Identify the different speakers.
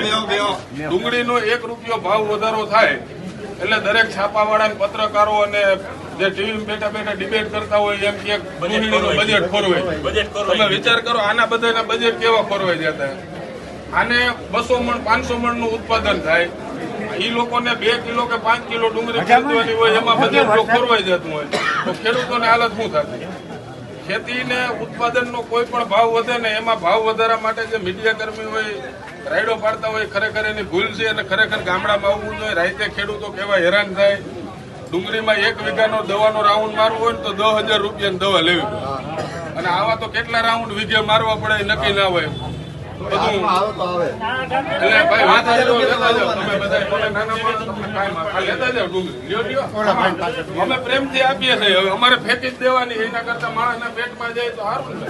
Speaker 1: ડુંગળીનો એક રૂપિયો ભાવ વધારો થાય એટલે દરેક છાપાવાળા પત્રકારો અને જે ટીવી બેઠા બેઠા ડિબેટ કરતા હોય એમ કે બજેટ ખોરવાય તમે વિચાર કરો આના બધાના બજેટ કેવા ખોરવાઈ જતા? આને બસો મણ પાંચસો મણનું ઉત્પાદન થાય. ઈ લોકોને બે કિલો કે પાંચ કિલો ડુંગળી ખરીદવાની હોય એમાં બજેટ જો ખોરવાઈ જતું હોય તો ખેડૂતોને હાલત શું થતી ખેતીને ઉત્પાદનનો કોઈ પણ ભાવ વધે ને એમાં ભાવ વધારા માટે જે મીડિયા કર્મી હોય રાયડો પાડતા હોય ખરેખર એની ભૂલ છે અને ખરેખર ગામડામાં આવવું જોઈએ. રાતે ખેડૂતો કેવા હેરાન થાય. ડુંગળીમાં એક વીઘાનો દવાનો રાઉન્ડ મારવો હોય ને તો દસ હજાર રૂપિયાની દવા લેવી પડે. અને આવા તો કેટલા રાઉન્ડ વીઘે મારવા પડે નક્કી ના હોય. બધું. એટલે ભાઈ વાત તમે માણસ. અમે પ્રેમથી આપીએ છીએ હવે અમારે ફેંકી જ દેવાની એના કરતા માણસના પેટમાં જાય તો સારું ને